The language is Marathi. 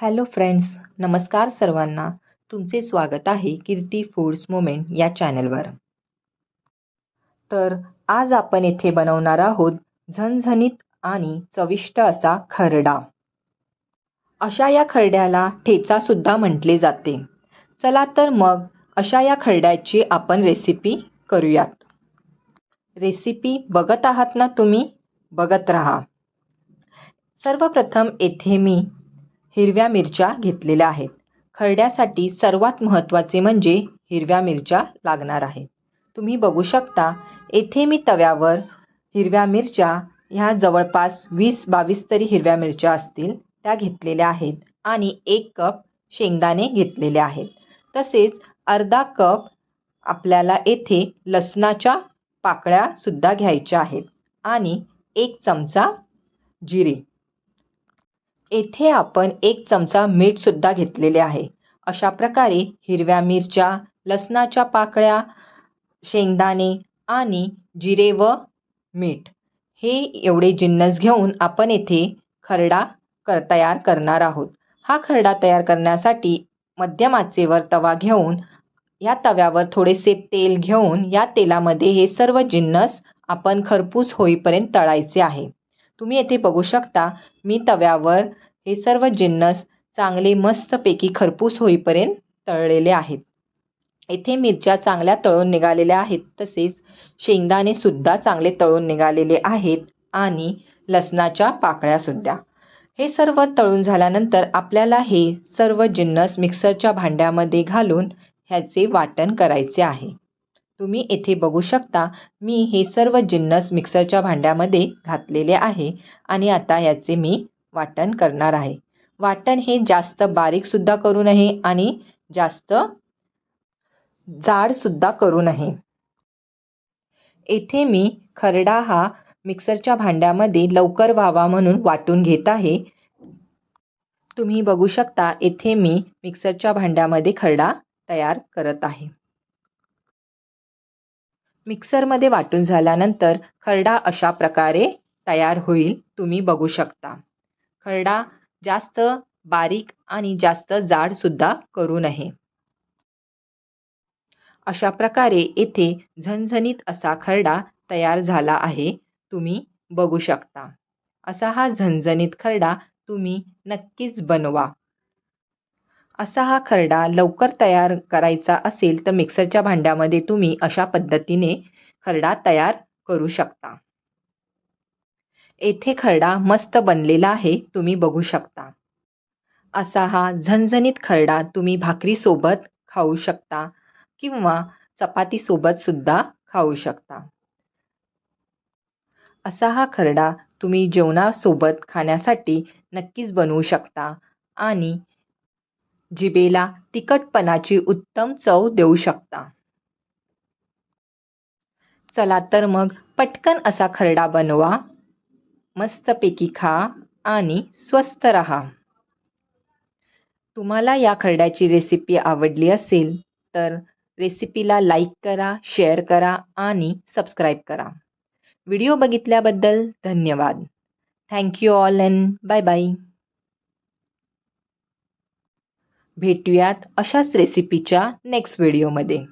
हॅलो फ्रेंड्स नमस्कार सर्वांना. तुमचे स्वागत आहे कीर्ती फूड्स मोमेंट या चॅनलवर तर आज आपण येथे बनवणार आहोत झणझणीत आणि चविष्ट असा खरडा. अशा या खरड्याला ठेचासुद्धा म्हटले जाते. चला तर मग अशा या खरड्याची आपण रेसिपी करूयात. रेसिपी बघत आहात ना तुम्ही? बघत राहा. सर्वप्रथम येथे मी हिरव्या मिरच्या घेतलेल्या आहेत. खरड्यासाठी सर्वात महत्त्वाचे म्हणजे हिरव्या मिरच्या लागणार आहेत. तुम्ही बघू शकता येथे मी तव्यावर हिरव्या मिरच्या ह्या जवळपास वीस बावीस तरी हिरव्या मिरच्या असतील त्या घेतलेल्या आहेत आणि एक कप शेंगदाणे घेतलेले आहेत. तसेच अर्धा कप आपल्याला येथे लसणाच्या पाकळ्यासुद्धा घ्यायच्या आहेत आणि एक चमचा जिरे. येथे आपण एक चमचा मीठसुद्धा घेतलेले आहे. अशा प्रकारे हिरव्या मिरच्या लसणाच्या पाकळ्या शेंगदाणे आणि जिरे व मीठ हे एवढे जिन्नस घेऊन आपण येथे खरडा कर तयार करणार आहोत. हा खरडा तयार करण्यासाठी मध्यम आचेवर तवा घेऊन या तव्यावर थोडेसे तेल घेऊन या तेलामध्ये हे सर्व जिन्नस आपण खरपूस होईपर्यंत तळायचे आहे. तुम्ही येथे बघू शकता मी तव्यावर हे सर्व जिन्नस चांगले मस्तपैकी खरपूस होईपर्यंत तळलेले आहेत. येथे मिरच्या चांगल्या तळून निघालेल्या आहेत तसेच शेंगदाणेसुद्धा चांगले तळून निघालेले आहेत आणि लसणाच्या पाकळ्यासुद्धा हे सर्व तळून झाल्यानंतर आपल्याला हे सर्व जिन्नस मिक्सरच्या भांड्यामध्ये घालून ह्याचे वाटण करायचे आहे. तुम्ही येथे बघू शकता मी हे सर्व जिन्नस मिक्सरच्या भांड्यामध्ये घातलेले आहे आणि आता याचे मी वाटण करणार आहे. वाटण हे जास्त बारीकसुद्धा करू नये आणि जास्त जाडसुद्धा करू नये. येथे मी खरडा हा मिक्सरच्या भांड्यामध्ये लवकर व्हावा म्हणून वाटून घेत आहे. तुम्ही बघू शकता येथे मी मिक्सरच्या भांड्यामध्ये खरडा तयार करत आहे. मिक्सरमध्ये वाटून झाल्यानंतर खरडा अशा प्रकारे तयार होईल. तुम्ही बघू शकता. खरडा जास्त बारीक आणि जास्त जाडसुद्धा करू नये. अशा प्रकारे येथे झणझणीत असा खरडा तयार झाला आहे. तुम्ही बघू शकता. असा हा झणझणीत खरडा तुम्ही नक्कीच बनवा. असा हा खरडा लवकर तयार करायचा असेल तर मिक्सरच्या भांड्यामध्ये तुम्ही अशा पद्धतीने खरडा तयार करू शकता. येथे खरडा मस्त बनलेला आहे तुम्ही बघू शकता. असा हा झणझणीत खरडा तुम्ही भाकरीसोबत खाऊ शकता किंवा चपातीसोबतसुद्धा खाऊ शकता. असा हा खरडा तुम्ही जेवणासोबत खाण्यासाठी नक्कीच बनवू शकता आणि जिबेला तिखटपणाची उत्तम चव देऊ शकता. चला तर मग पटकन असा खरडा बनवा. मस्तपैकी खा आणि स्वस्त रहा. तुम्हाला या खरड्याची रेसिपी आवडली असेल तर रेसिपीला लाईक करा शेअर करा आणि सबस्क्राईब करा. व्हिडिओ बघितल्याबद्दल धन्यवाद. Thank you all and bye bye भेटूयात अशाच रेसिपीच्या नेक्स्ट व्हिडिओमध्ये